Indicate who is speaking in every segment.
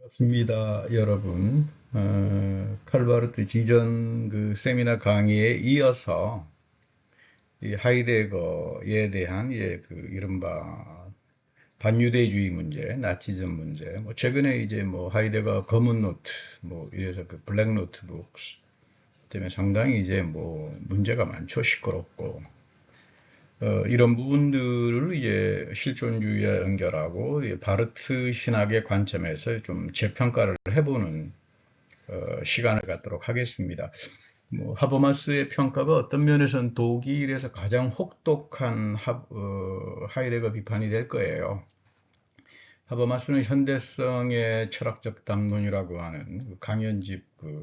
Speaker 1: 반갑습니다, 여러분. 어, 칼바르트 지전 그 세미나 강의에 이어서 이 하이데거에 대한 예, 그 이른바 반유대주의 문제, 나치즘 문제, 뭐 최근에 이제 뭐 하이데거 검은 노트, 뭐 이래서 그 블랙 노트북 때문에 상당히 이제 뭐 문제가 많죠, 시끄럽고. 어, 이런 부분들을 이제 실존주의와 연결하고 바르트 신학의 관점에서 좀 재평가를 해보는 어, 시간을 갖도록 하겠습니다. 뭐, 하버마스의 평가가 어떤 면에서는 독일에서 가장 혹독한 하, 어, 하이데거 비판이 될 거예요. 하버마스는 현대성의 철학적 담론이라고 하는 그 강연집 그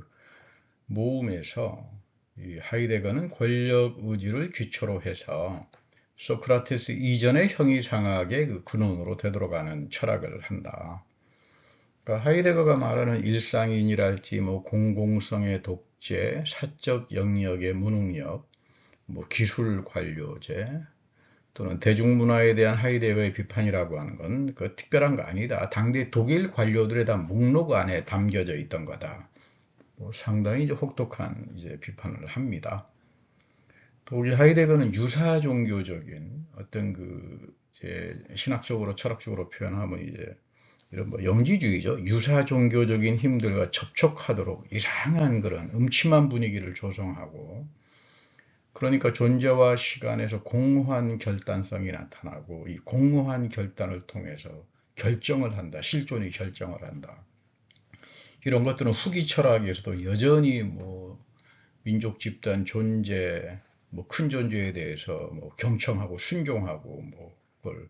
Speaker 1: 모음에서 이 하이데거는 권력 의지를 기초로 해서 소크라테스 이전의 형이 상학의 그 근원으로 되돌아가는 철학을 한다. 그러니까 하이데거가 말하는 일상인이랄지 뭐 공공성의 독재, 사적 영역의 무능력, 뭐 기술 관료제 또는 대중문화에 대한 하이데거의 비판이라고 하는 건 그 특별한 거 아니다. 당대 독일 관료들의 다 목록 안에 담겨져 있던 거다. 뭐 상당히 이제 혹독한 이제 비판을 합니다. 독일 하이데거는 유사 종교적인 어떤 그 이제 신학적으로 철학적으로 표현하면 이제 이런 뭐 영지주의죠. 유사 종교적인 힘들과 접촉하도록 이상한 그런 음침한 분위기를 조성하고 그러니까 존재와 시간에서 공허한 결단성이 나타나고 이 공허한 결단을 통해서 결정을 한다. 실존이 결정을 한다. 이런 것들은 후기 철학에서도 여전히 뭐 민족 집단 존재 뭐 큰 존재에 대해서 뭐 경청하고 순종하고 뭐 그걸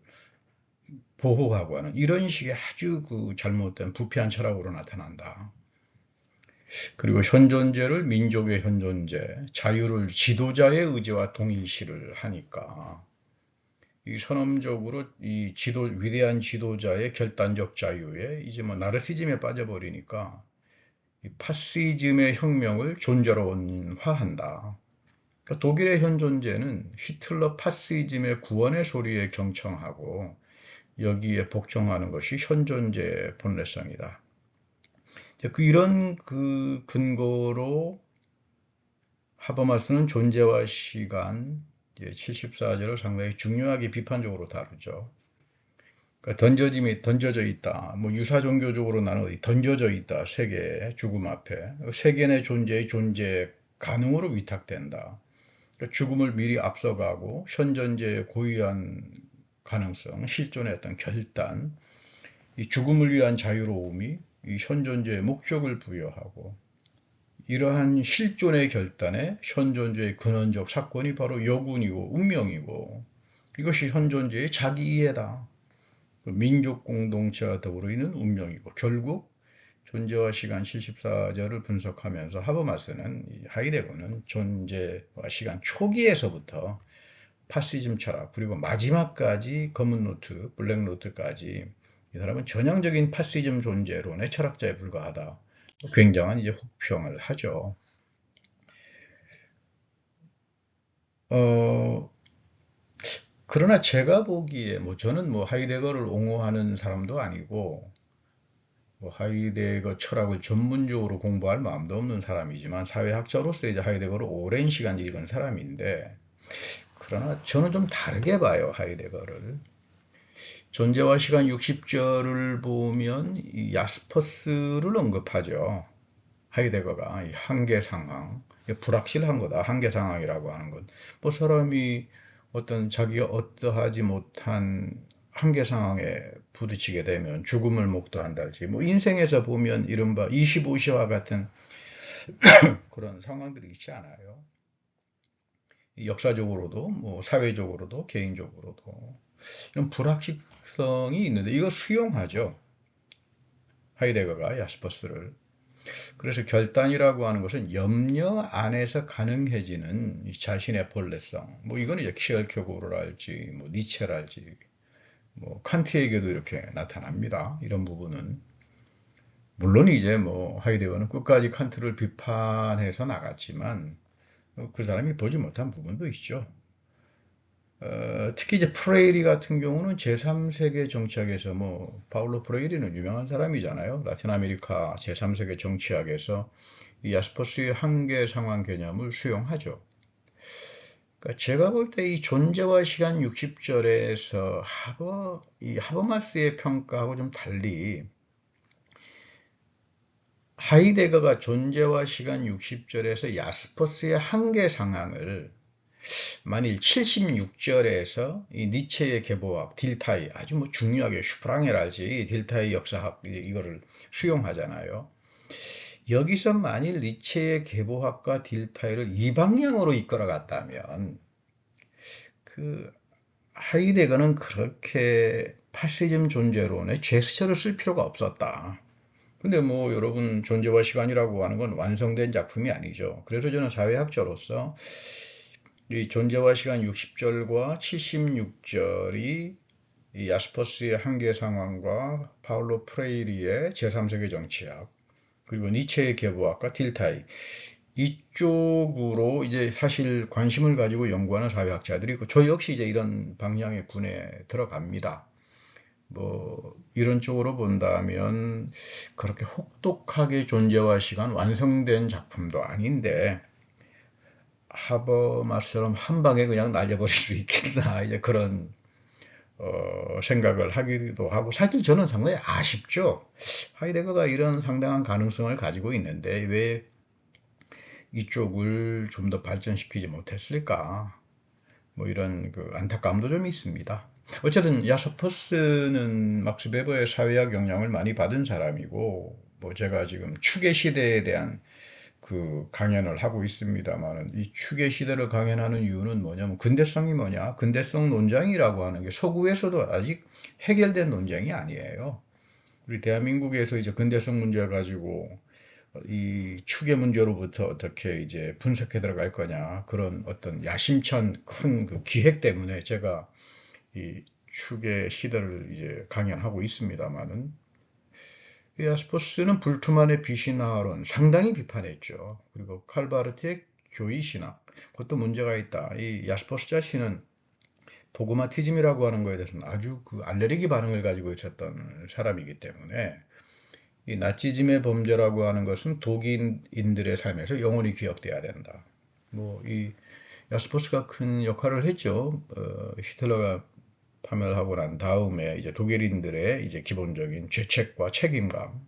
Speaker 1: 보호하고 하는 이런 식의 아주 그 잘못된 부패한 철학으로 나타난다. 그리고 현존재를 민족의 현존재, 자유를 지도자의 의지와 동일시를 하니까 이 선언적으로 이 지도 위대한 지도자의 결단적 자유에 이제 뭐 나르시즘에 빠져버리니까 이 파시즘의 혁명을 존재로 원화한다. 그러니까 독일의 현 존재는 히틀러 파시즘의 구원의 소리에 경청하고 여기에 복종하는 것이 현 존재의 본래성이다. 그 이런 그 근거로 하버마스는 존재와 시간 74절을 상당히 중요하게 비판적으로 다루죠. 그러니까 던져짐이 던져져 있다. 뭐 유사 종교적으로 나는 던져져 있다. 세계 죽음 앞에 세계의 존재의 존재 가능으로 위탁된다. 죽음을 미리 앞서가고 현존재의 고유한 가능성, 실존의 어떤 결단, 이 죽음을 위한 자유로움이 이 현존재의 목적을 부여하고 이러한 실존의 결단에 현존재의 근원적 사건이 바로 여군이고 운명이고 이것이 현존재의 자기 이해다. 그 민족 공동체와 더불어 있는 운명이고 결국 존재와 시간 74절을 분석하면서 하버마스는 하이데거는 존재와 시간 초기에서부터 파시즘 철학 그리고 마지막까지 검은 노트, 블랙 노트까지 이 사람은 전형적인 파시즘 존재론의 철학자에 불과하다. 굉장한 이제 혹평을 하죠. 어, 그러나 제가 보기에 뭐 저는 뭐 하이데거를 옹호하는 사람도 아니고 뭐 하이데거 철학을 전문적으로 공부할 마음도 없는 사람이지만 사회학자로서 이제 하이데거를 오랜 시간 읽은 사람인데 그러나 저는 좀 다르게 봐요 하이데거를. 존재와 시간 60절을 보면 이 야스퍼스를 언급하죠. 하이데거가 한계 상황 불확실한 거다. 한계 상황이라고 하는 것 뭐 사람이 어떤 자기가 어떠하지 못한 한계 상황에 부딪히게 되면 죽음을 목도한달지 뭐 인생에서 보면 이른바 25시와 같은 그런 상황들이 있지 않아요. 역사적으로도 뭐 사회적으로도 개인적으로도 이런 불확실성이 있는데 이거 수용하죠. 하이데거가 야스퍼스를 그래서 결단이라고 하는 것은 염려 안에서 가능해지는 자신의 본래성 뭐 이거는 이제 키얼케고르랄지 뭐 니체랄지 뭐 칸트에게도 이렇게 나타납니다. 이런 부분은 물론 이제 뭐 하이데거는 끝까지 칸트를 비판해서 나갔지만 그 사람이 보지 못한 부분도 있죠. 어, 특히 이제 프레이리 같은 경우는 제3세계 정치학에서 뭐 파울로 프레이리는 유명한 사람이잖아요. 라틴 아메리카 제3세계 정치학에서 이 야스퍼스의 한계 상황 개념을 수용하죠. 그러니까 제가 볼 때 이 존재와 시간 60절에서 하버 이 하버마스의 평가하고 좀 달리 하이데거가 존재와 시간 60절에서 야스퍼스의 한계 상황을 만일 76절에서 이 니체의 계보학 딜타이 아주 뭐 중요하게 슈프랑헤랄지 딜타이 역사학 이거를 수용하잖아요. 여기서 만일 니체의 계보학과 딜타이를 이 방향으로 이끌어 갔다면 그 하이데거는 그렇게 파시즘 존재론에 제스처를 쓸 필요가 없었다. 근데 뭐 여러분 존재와 시간이라고 하는 건 완성된 작품이 아니죠. 그래서 저는 사회학자로서 이 존재와 시간 60절과 76절이 이 야스퍼스의 한계 상황과 파울로 프레이리의 제3세계 정치학 그리고 니체의 계보학과 딜타이 이쪽으로 이제 사실 관심을 가지고 연구하는 사회학자들이 있고 저 역시 이제 이런 방향의 군에 들어갑니다. 뭐 이런 쪽으로 본다면 그렇게 혹독하게 존재와 시간 완성된 작품도 아닌데 하버마스처럼 한 방에 그냥 날려버릴 수 있겠나 이제 그런 어, 생각을 하기도 하고 사실 저는 상당히 아쉽죠. 하이데거가 이런 상당한 가능성을 가지고 있는데 왜 이쪽을 좀 더 발전시키지 못했을까? 뭐 이런 그 안타까움도 좀 있습니다. 어쨌든 야소퍼스는 막스 베버의 사회학 영향을 많이 받은 사람이고 뭐 제가 지금 추계 시대에 대한 그 강연을 하고 있습니다만은 이 추계 시대를 강연하는 이유는 뭐냐면 근대성이 뭐냐? 근대성 논쟁이라고 하는 게 서구에서도 아직 해결된 논쟁이 아니에요. 우리 대한민국에서 이제 근대성 문제를 가지고 이 추계 문제로부터 어떻게 이제 분석해 들어갈 거냐 그런 어떤 야심찬 큰 그 기획 때문에 제가 이 추계 시대를 이제 강연하고 있습니다만은 야스포스는 불투만의 비신화론 상당히 비판했죠. 그리고 칼바르트의 교의 신학 그것도 문제가 있다. 이 야스포스 자신은 도그마티즘이라고 하는 거에 대해서는 아주 그 알레르기 반응을 가지고 있었던 사람이기 때문에 이 나치즘의 범죄라고 하는 것은 독인인들의 삶에서 영원히 기억돼야 된다. 뭐 이 야스포스가 큰 역할을 했죠. 어, 히틀러가 파멸하고 난 다음에 이제 독일인들의 이제 기본적인 죄책과 책임감.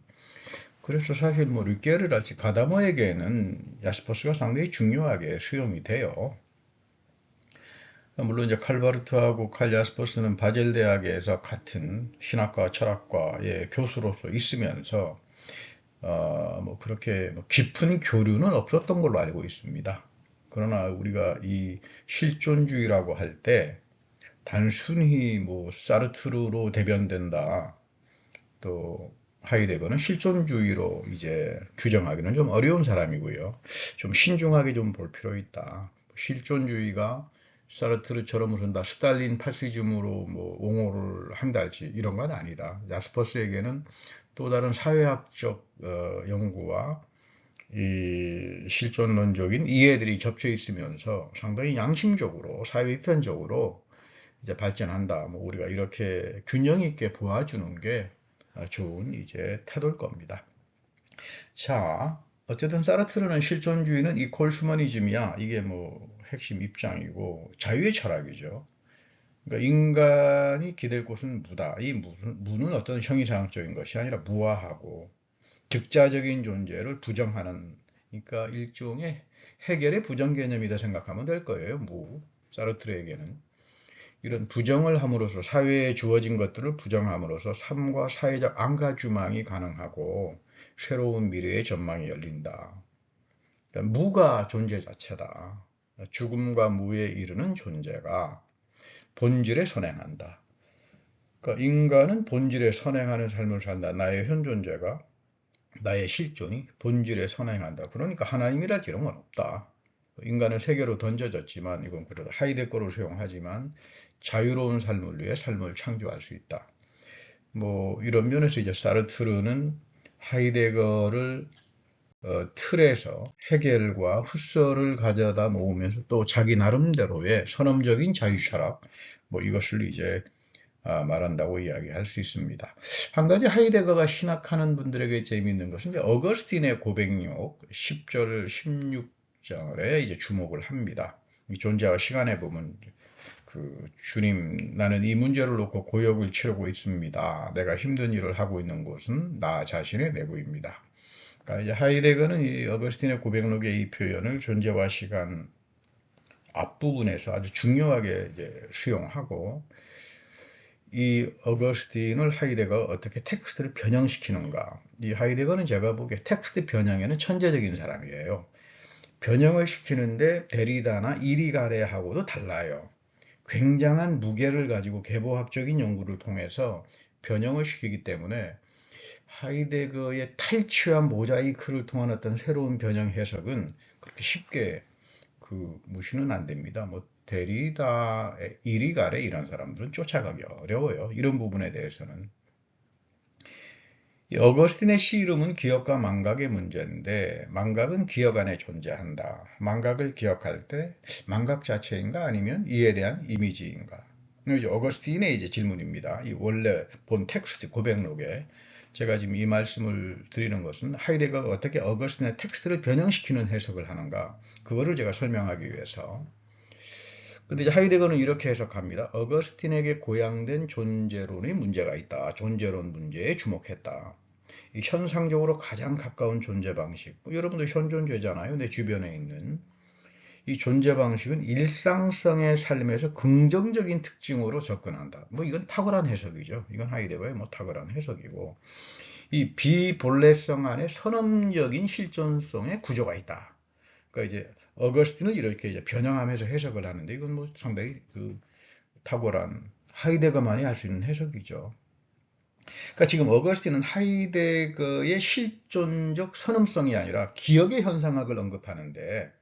Speaker 1: 그래서 사실 뭐 류게르랄지 가다모에게는 야스퍼스가 상당히 중요하게 수용이 돼요. 물론 이제 칼바르트하고 칼 야스퍼스는 바젤 대학에서 같은 신학과 철학과의 교수로서 있으면서 어, 뭐 그렇게 뭐 깊은 교류는 없었던 걸로 알고 있습니다. 그러나 우리가 이 실존주의라고 할 때 단순히 뭐 사르트르로 대변된다. 또 하이데거는 실존주의로 이제 규정하기는 좀 어려운 사람이고요. 좀 신중하게 좀 볼 필요 있다. 실존주의가 사르트르처럼 무슨 다 스탈린 파시즘으로 뭐 옹호를 한달지 이런 건 아니다. 야스퍼스에게는 또 다른 사회학적 어, 연구와 이 실존론적인 이해들이 겹쳐 있으면서 상당히 양심적으로 사회 비판적으로 이제 발전한다. 뭐 우리가 이렇게 균형 있게 보아주는 게 좋은 이제 태도일 겁니다. 자, 어쨌든 사르트르는 실존주의는 이콜 휴머니즘이야. 이게 뭐 핵심 입장이고 자유의 철학이죠. 그러니까 인간이 기댈 곳은 무다. 이 무는, 무는 어떤 형이상학적인 것이 아니라 무화하고 즉자적인 존재를 부정하는 그러니까 일종의 해결의 부정 개념이다 생각하면 될 거예요. 무 사르트르에게는 이런 부정을 함으로써 사회에 주어진 것들을 부정함으로써 삶과 사회적 안가주망이 가능하고 새로운 미래의 전망이 열린다. 그러니까 무가 존재 자체다. 죽음과 무에 이르는 존재가 본질에 선행한다. 그러니까 인간은 본질에 선행하는 삶을 산다. 나의 현 존재가 나의 실존이 본질에 선행한다. 그러니까 하나님이라 건 없다. 인간은 세계로 던져졌지만 이건 그래도 하이데거로 사용하지만 자유로운 삶을 위해 삶을 창조할 수 있다. 뭐 이런 면에서 이제 사르트르는 하이데거를 어, 틀에서 해결과 후설을 가져다 놓으면서 또 자기 나름대로의 선험적인 자유철학 뭐 이것을 이제 아, 말한다고 이야기할 수 있습니다. 한 가지 하이데거가 신학하는 분들에게 재미있는 것은 이제 어거스틴의 고백록 10절 16절에 이제 주목을 합니다. 이 존재와 시간에 보면 그 주님 나는 이 문제를 놓고 고역을 치르고 있습니다. 내가 힘든 일을 하고 있는 곳은 나 자신의 내부입니다. 그러니까 이제 하이데거는 이 어거스틴의 고백록의 이 표현을 존재와 시간 앞부분에서 아주 중요하게 이제 수용하고 이 어거스틴을 하이데거가 어떻게 텍스트를 변형시키는가. 이 하이데거는 제가 보기에 텍스트 변형에는 천재적인 사람이에요. 변형을 시키는데 데리다나 이리가레하고도 달라요. 굉장한 무게를 가지고 계보학적인 연구를 통해서 변형을 시키기 때문에 하이데거의 탈취와 모자이크를 통한 어떤 새로운 변형 해석은 그렇게 쉽게 그 무시는 안 됩니다. 뭐 데리다, 이리가레 이런 사람들은 쫓아가기 어려워요. 이런 부분에 대해서는. 어거스틴의 시 이름은 기억과 망각의 문제인데 망각은 기억 안에 존재한다. 망각을 기억할 때 망각 자체인가 아니면 이에 대한 이미지인가? 이제 어거스틴의 이제 질문입니다. 이 원래 본 텍스트 고백록에 제가 지금 이 말씀을 드리는 것은 하이데거가 어떻게 어거스틴의 텍스트를 변형시키는 해석을 하는가 그거를 제가 설명하기 위해서 근데 이제 하이데거는 이렇게 해석합니다. 어거스틴에게 고양된 존재론의 문제가 있다. 존재론 문제에 주목했다. 현상적으로 가장 가까운 존재 방식. 뭐 여러분도 현존죄잖아요. 내 주변에 있는. 이 존재 방식은 일상성의 삶에서 긍정적인 특징으로 접근한다. 뭐 이건 탁월한 해석이죠. 이건 하이데거의 뭐 탁월한 해석이고. 이 비본래성 안에 선언적인 실존성의 구조가 있다. 그러니까 이제 어거스틴은 이렇게 이제 변형하면서 해석을 하는데 이건 뭐 상당히 그 탁월한 하이데거만이 할 수 있는 해석이죠. 그러니까 지금 어거스틴은 하이데거의 실존적 선음성이 아니라 기억의 현상학을 언급하는데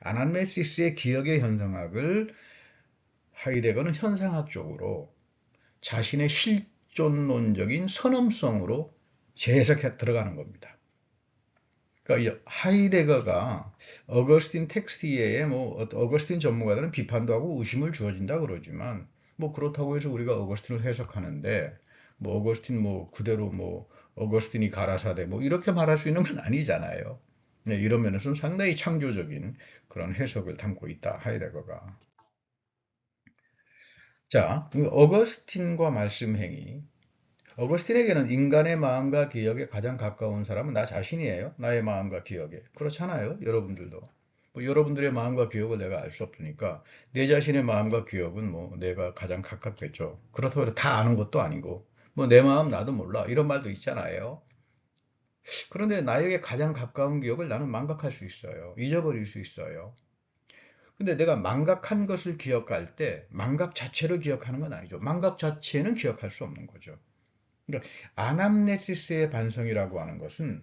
Speaker 1: 아난메시스의 기억의 현상학을 하이데거는 현상학적으로 자신의 실존론적인 선음성으로 재해석해 들어가는 겁니다. 그러니까 하이데거가 어거스틴 텍스트에 뭐 어거스틴 전문가들은 비판도 하고 의심을 주어진다 그러지만 뭐 그렇다고 해서 우리가 어거스틴을 해석하는데 뭐 어거스틴 뭐 그대로 뭐 어거스틴이 가라사대 뭐 이렇게 말할 수 있는 건 아니잖아요. 네, 이런 면에서는 상당히 창조적인 그런 해석을 담고 있다 하이데거가. 자, 어거스틴과 말씀 행위. 어거스틴에게는 인간의 마음과 기억에 가장 가까운 사람은 나 자신이에요. 나의 마음과 기억에. 그렇잖아요. 여러분들도. 뭐 여러분들의 마음과 기억을 내가 알 수 없으니까 내 자신의 마음과 기억은 뭐 내가 가장 가깝겠죠. 그렇다고 해서 다 아는 것도 아니고 뭐 내 마음 나도 몰라 이런 말도 있잖아요. 그런데 나에게 가장 가까운 기억을 나는 망각할 수 있어요. 잊어버릴 수 있어요. 근데 내가 망각한 것을 기억할 때 망각 자체를 기억하는 건 아니죠. 망각 자체는 기억할 수 없는 거죠. 그러니까 아남네시스의 반성이라고 하는 것은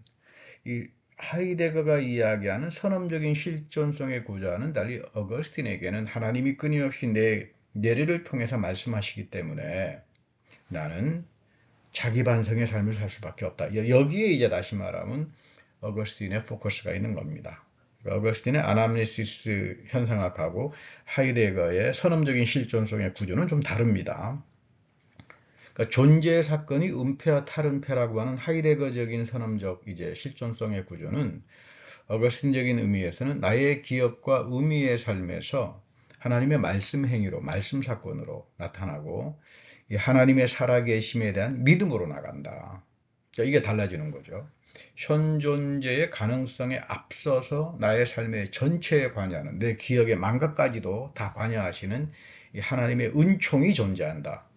Speaker 1: 이 하이데거가 이야기하는 선험적인 실존성의 구조와는 달리 어거스틴에게는 하나님이 끊임없이 내 내리를 통해서 말씀하시기 때문에 나는 자기 반성의 삶을 살 수밖에 없다. 여기에 이제 다시 말하면 어거스틴의 포커스가 있는 겁니다. 어거스틴의 아남네시스 현상학하고 하이데거의 선험적인 실존성의 구조는 좀 다릅니다. 그러니까 존재 사건이 은폐와 탈은폐라고 하는 하이데거적인 선언적 이제 실존성의 구조는 어거스틴적인 의미에서는 나의 기억과 의미의 삶에서 하나님의 말씀 행위로 말씀 사건으로 나타나고 하나님의 살아계심에 대한 믿음으로 나간다. 그러니까 이게 달라지는 거죠. 현 존재의 가능성에 앞서서 나의 삶의 전체에 관여하는 내 기억의 망각까지도 다 관여하시는 하나님의 은총이 존재한다.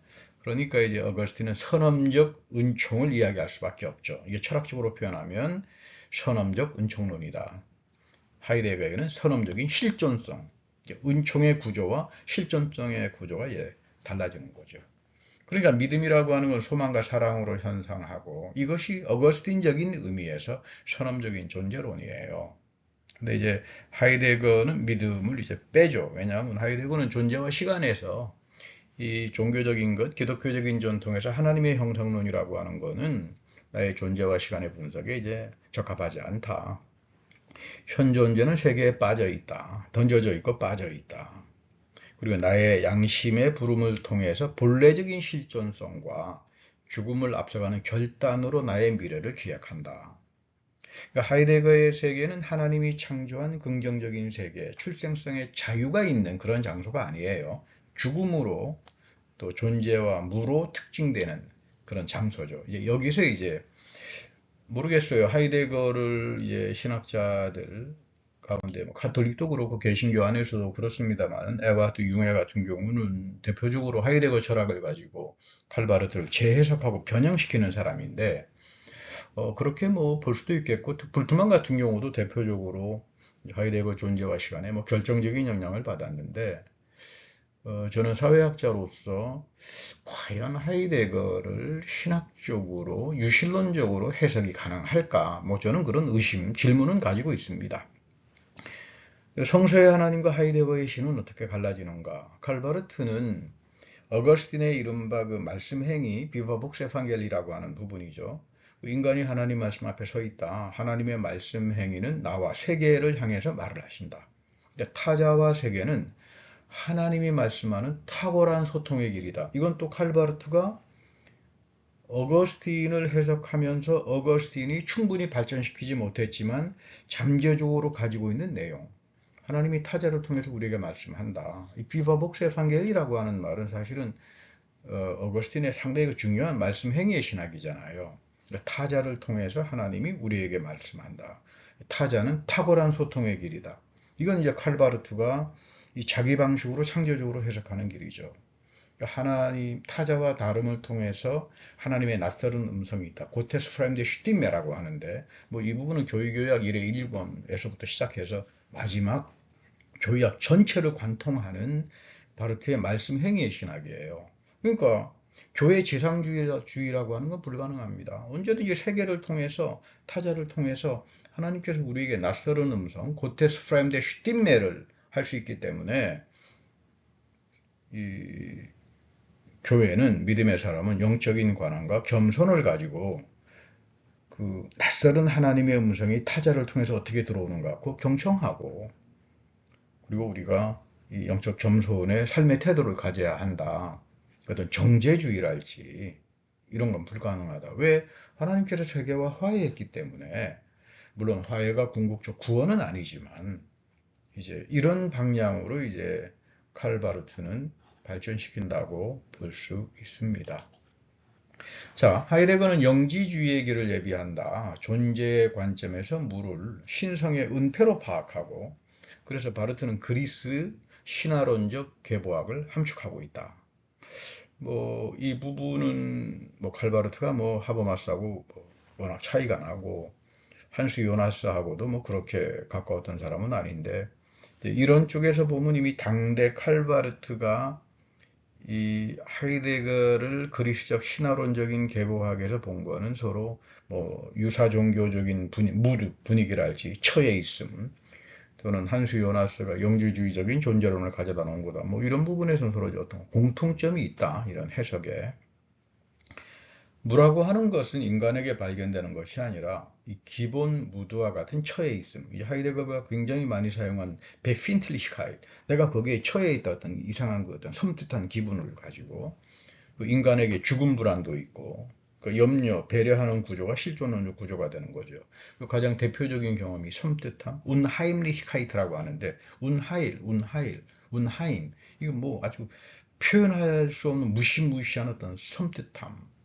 Speaker 1: 그러니까 이제 어거스틴은 선험적 은총을 이야기할 수밖에 없죠. 이게 철학적으로 표현하면 선험적 은총론이다. 하이데거에게는 선험적인 실존성, 은총의 구조와 실존성의 구조가 예, 달라지는 거죠. 그러니까 믿음이라고 하는 건 소망과 사랑으로 현상하고 이것이 어거스틴적인 의미에서 선험적인 존재론이에요. 근데 이제 하이데거는 믿음을 이제 빼죠. 왜냐하면 하이데거는 존재와 시간에서 이 종교적인 것, 기독교적인 전통에서 하나님의 형성론이라고 하는 것은 나의 존재와 시간의 분석에 이제 적합하지 않다. 현 존재는 세계에 빠져 있다. 던져져 있고 빠져 있다. 그리고 나의 양심의 부름을 통해서 본래적인 실존성과 죽음을 앞서가는 결단으로 나의 미래를 기약한다. 그러니까 하이데거의 세계는 하나님이 창조한 긍정적인 세계, 출생성의 자유가 있는 그런 장소가 아니에요. 죽음으로 또 존재와 무로 특징되는 그런 장소죠. 이제 여기서 이제 모르겠어요. 하이데거를 이제 신학자들 가운데 뭐 가톨릭도 그렇고 개신교 안에서도 그렇습니다만 에바트 융해 같은 경우는 대표적으로 하이데거 철학을 가지고 칼바르트를 재해석하고 변형시키는 사람인데 어, 그렇게 뭐 볼 수도 있겠고 불트만 같은 경우도 대표적으로 하이데거 존재와 시간에 뭐 결정적인 영향을 받았는데 어, 저는 사회학자로서 과연 하이데거를 신학적으로 유실론적으로 해석이 가능할까? 뭐 저는 그런 의심, 질문은 가지고 있습니다. 성서의 하나님과 하이데거의 신은 어떻게 갈라지는가? 칼바르트는 어거스틴의 이른바 그 말씀 행위 비바복스 에판겔리라고 하는 부분이죠. 인간이 하나님 말씀 앞에 서 있다. 하나님의 말씀 행위는 나와 세계를 향해서 말을 하신다. 타자와 세계는 하나님이 말씀하는 탁월한 소통의 길이다. 이건 또 칼바르트가 어거스틴을 해석하면서 어거스틴이 충분히 발전시키지 못했지만 잠재적으로 가지고 있는 내용. 하나님이 타자를 통해서 우리에게 말씀한다. 이 비바복스 에판겔이라고 하는 말은 사실은 어, 거스틴의 상당히 중요한 말씀 행위의 신학이잖아요. 그러니까 타자를 통해서 하나님이 우리에게 말씀한다. 타자는 탁월한 소통의 길이다. 이건 이제 칼바르트가 이 자기 방식으로 창조적으로 해석하는 길이죠. 그러니까 하나님 타자와 다름을 통해서 하나님의 낯설은 음성이 있다. 고테스 프라임드 슈티메라고 하는데 뭐 이 부분은 교회교약 1의 1권에서부터 시작해서 마지막 교약 전체를 관통하는 바르트의 말씀 행위의 신학이에요. 그러니까 교회 지상주의라고 하는 건 불가능합니다. 언제든지 세계를 통해서 타자를 통해서 하나님께서 우리에게 낯설은 음성, 고테스 프라임드 슈티메를 할 수 있기 때문에 이 교회는 믿음의 사람은 영적인 관함과 겸손을 가지고 그 낯설은 하나님의 음성이 타자를 통해서 어떻게 들어오는가 그 경청하고 그리고 우리가 이 영적 겸손의 삶의 태도를 가져야 한다. 어떤 정제주의랄지 이런 건 불가능하다. 왜? 하나님께서 세계와 화해했기 때문에 물론 화해가 궁극적 구원은 아니지만 이제 이런 방향으로 이제 칼바르트는 발전시킨다고 볼 수 있습니다. 자, 하이데거는 영지주의의 길을 예비한다. 존재의 관점에서 물을 신성의 은폐로 파악하고 그래서 바르트는 그리스 신화론적 계보학을 함축하고 있다. 뭐 이 부분은 뭐 칼바르트가 뭐 하버마스하고 뭐 워낙 차이가 나고 한수 요나스하고도 뭐 그렇게 가까웠던 사람은 아닌데 이런 쪽에서 보면 이미 당대 칼바르트가 이 하이데거를 그리스적 신화론적인 계보학에서 본 거는 서로 뭐 유사 종교적인 분위, 분위기랄지 처해 있음 또는 한수 요나스가 영주주의적인 존재론을 가져다 놓은 거다. 뭐 이런 부분에서는 서로 어떤 공통점이 있다. 이런 해석에. 무라고 하는 것은 인간에게 발견되는 것이 아니라 이 기본 무드와 같은 처해 있음. 이 하이데거가 굉장히 많이 사용한 베핀틀리시카이. 내가 거기에 처해 있다 어떤 이상한 그 어떤 섬뜩한 기분을 가지고 그 인간에게 죽음 불안도 있고 그 염려, 배려하는 구조가 실존론적 구조가 되는 거죠. 그 가장 대표적인 경험이 섬뜩함, 운하임리히카이트라고 하는데 운하일, 운하일, 운하임 이거 뭐 아주 표현할 수 없는 무시무시한 어떤 섬뜩함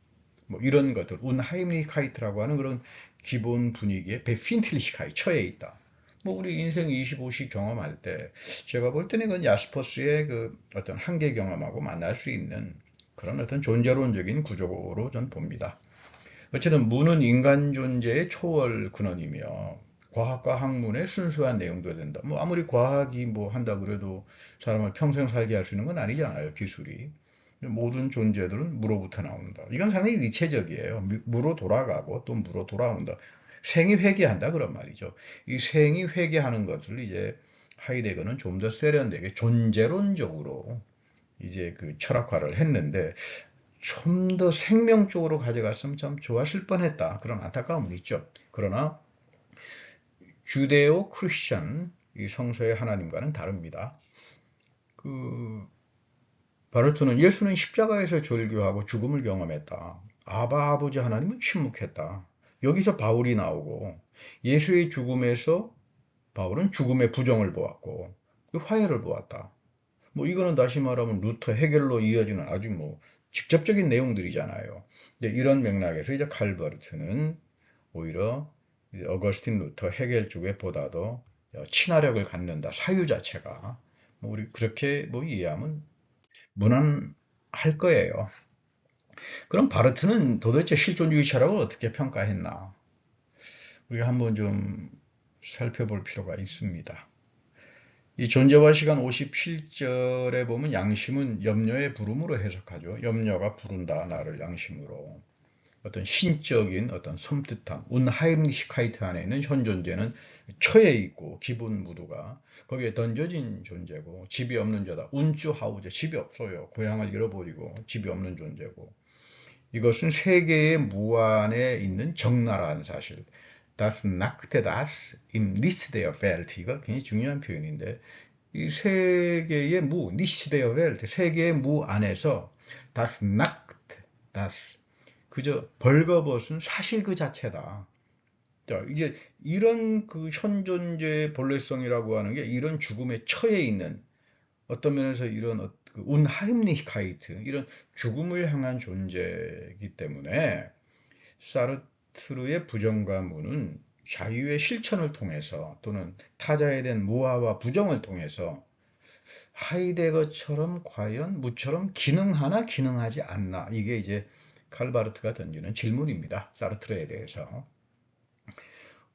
Speaker 1: 뭐 이런 것들 운하임리히카이트라고 하는 그런 기본 분위기에 베핀틀리히카이 처해 있다. 뭐 우리 인생 25씩 경험할 때 제가 볼 때는 이건 야스퍼스의 그 어떤 한계 경험하고 만날 수 있는 그런 어떤 존재론적인 구조로 전 봅니다. 어쨌든 무는 인간 존재의 초월 근원이며 과학과 학문의 순수한 내용도 된다. 뭐 아무리 과학이 뭐 한다 그래도 사람을 평생 살게 할 수 있는 건 아니잖아요. 기술이. 모든 존재들은 무로부터 나온다. 이건 상당히 니체적이에요. 무로 돌아가고 또 무로 돌아온다. 생이 회귀한다 그런 말이죠. 이 생이 회귀하는 것을 이제 하이데거는 좀 더 세련되게 존재론적으로 이제 그 철학화를 했는데 좀 더 생명적으로 가져갔으면 참 좋았을 뻔했다. 그런 안타까움은 있죠. 그러나 주데오 크리스천 이 성서의 하나님과는 다릅니다. 그 바르트는 예수는 십자가에서 절규하고 죽음을 경험했다. 아바 아버지 하나님은 침묵했다. 여기서 바울이 나오고 예수의 죽음에서 바울은 죽음의 부정을 보았고 그 화해를 보았다. 뭐 이거는 다시 말하면 루터 해결로 이어지는 아주 뭐 직접적인 내용들이잖아요. 이제 이런 맥락에서 이제 칼버트는 오히려 어거스틴 루터 해결 쪽에 보다도 친화력을 갖는다. 사유 자체가 뭐 우리 그렇게 뭐 이해하면 무난할 거예요. 그럼 바르트는 도대체 실존주의 철학을 어떻게 평가했나? 우리가 한번 좀 살펴볼 필요가 있습니다. 이 존재와 시간 57절에 보면 양심은 염려의 부름으로 해석하죠. 염려가 부른다 나를 양심으로. 어떤 신적인 어떤 섬뜩함, 운하임리시카이트 안에 있는 현 존재는 처해 있고 기본 무드가 거기에 던져진 존재고 집이 없는 자다. 운주하우제 집이 없어요. 고향을 잃어버리고 집이 없는 존재고 이것은 세계의 무한에 있는 적나라한 사실. Das nackte das im Nichts der Welt. 이거 굉장히 중요한 표현인데 이 세계의 무, Nichts der Welt, 세계의 무 안에서 das nackt, das 그저 벌거벗은 사실 그 자체다. 자, 이제 이런 그 현존재의 본래성이라고 하는 게 이런 죽음에 처해 있는 어떤 면에서 이런 그 운하임리카이트 이런 죽음을 향한 존재이기 때문에 사르트르의 부정과무는 자유의 실천을 통해서 또는 타자에 대한 모하와 부정을 통해서 하이데거처럼 과연 무처럼 기능하나 기능하지 않나 이게 이제 칼바르트가 던지는 질문입니다. 사르트르에 대해서.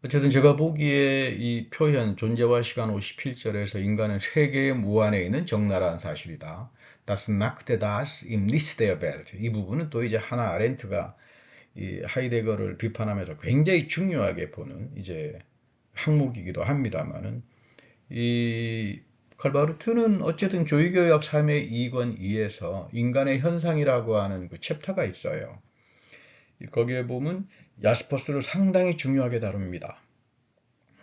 Speaker 1: 어쨌든 제가 보기에 이 표현 존재와 시간 57절에서 인간은 세계의 무한에 있는 적나라한 사실이다. Das nackte das im Nichts der Welt. 이 부분은 또 이제 하나 아렌트가 이 하이데거를 비판하면서 굉장히 중요하게 보는 이제 항목이기도 합니다만은 이 칼바르트는 어쨌든 교육교역 3의 2권 2에서 인간의 현상이라고 하는 그 챕터가 있어요. 거기에 보면 야스퍼스를 상당히 중요하게 다룹니다.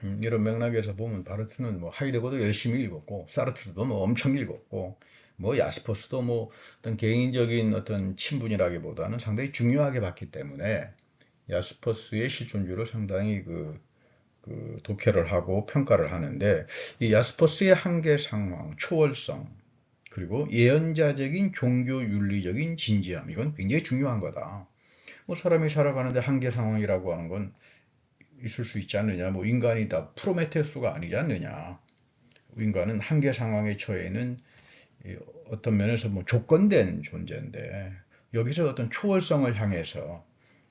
Speaker 1: 음, 이런 맥락에서 보면 바르트는 뭐 하이데거도 열심히 읽었고 사르트르도 뭐 엄청 읽었고 뭐 야스퍼스도 뭐 어떤 개인적인 어떤 친분이라기보다는 상당히 중요하게 봤기 때문에 야스퍼스의 실존주를 상당히 그, 그 독해를 하고 평가를 하는데 이 야스퍼스의 한계 상황, 초월성 그리고 예언자적인 종교 윤리적인 진지함 이건 굉장히 중요한 거다. 뭐 사람이 살아가는데 한계 상황이라고 하는 건 있을 수 있지 않느냐. 뭐 인간이 다 프로메테우스가 아니지 않느냐. 인간은 한계 상황에 처해 있는 어떤 면에서 뭐 조건된 존재인데 여기서 어떤 초월성을 향해서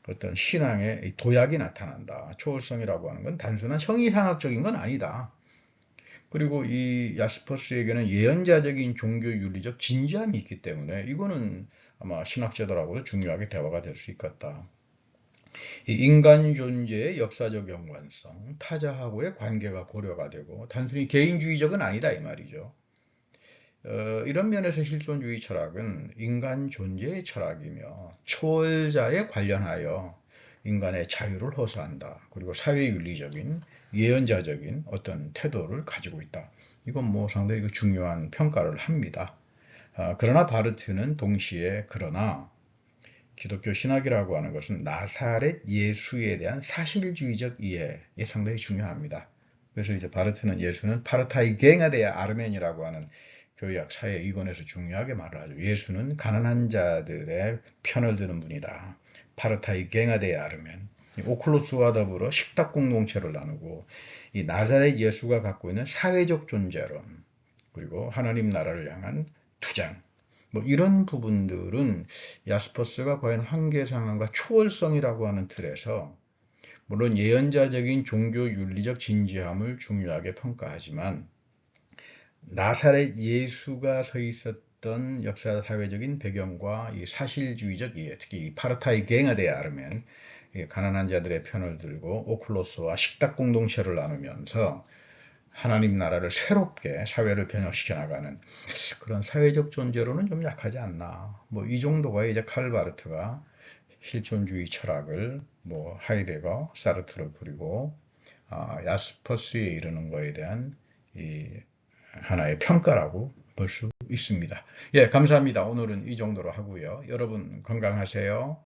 Speaker 1: 어떤 신앙의 도약이 나타난다. 초월성이라고 하는 건 단순한 형이상학적인 건 아니다. 그리고 이 야스퍼스에게는 예언자적인 종교 윤리적 진지함이 있기 때문에 이거는 아마 신학자들하고도 중요하게 대화가 될 수 있겠다. 이 인간 존재의 역사적 연관성, 타자하고의 관계가 고려가 되고 단순히 개인주의적은 아니다 이 말이죠. 어, 이런 면에서 실존주의 철학은 인간 존재의 철학이며 초월자에 관련하여 인간의 자유를 호소한다. 그리고 사회윤리적인 예언자적인 어떤 태도를 가지고 있다. 이건 뭐 상당히 그 중요한 평가를 합니다. 아, 그러나 바르트는 동시에 그러나 기독교 신학이라고 하는 것은 나사렛 예수에 대한 사실주의적 이해에 상당히 중요합니다. 그래서 이제 바르트는 예수는 파르타이 갱아데야 아르멘이라고 하는 교약 사회 이권에서 중요하게 말을 하죠. 예수는 가난한 자들의 편을 드는 분이다. 파르타이 갱아데야 아르멘. 오클로스와 더불어 식탁 공동체를 나누고 이 나사렛 예수가 갖고 있는 사회적 존재론 그리고 하나님 나라를 향한 투장 뭐 이런 부분들은 야스퍼스가 과연 한계 상황과 초월성이라고 하는 틀에서 물론 예언자적인 종교 윤리적 진지함을 중요하게 평가하지만 나사렛 예수가 서 있었던 역사 사회적인 배경과 이 사실주의적 특히 파르타이 갱아데에 아르면 가난한 자들의 편을 들고 오클로스와 식탁 공동체를 나누면서 하나님 나라를 새롭게 사회를 변혁시켜 나가는 그런 사회적 존재로는 좀 약하지 않나. 뭐 이 정도가 이제 칼바르트가 실존주의 철학을 뭐 하이데거, 사르트르 그리고 아, 야스퍼스에 이르는 거에 대한 이 하나의 평가라고 볼 수 있습니다. 예, 감사합니다. 오늘은 이 정도로 하고요. 여러분 건강하세요.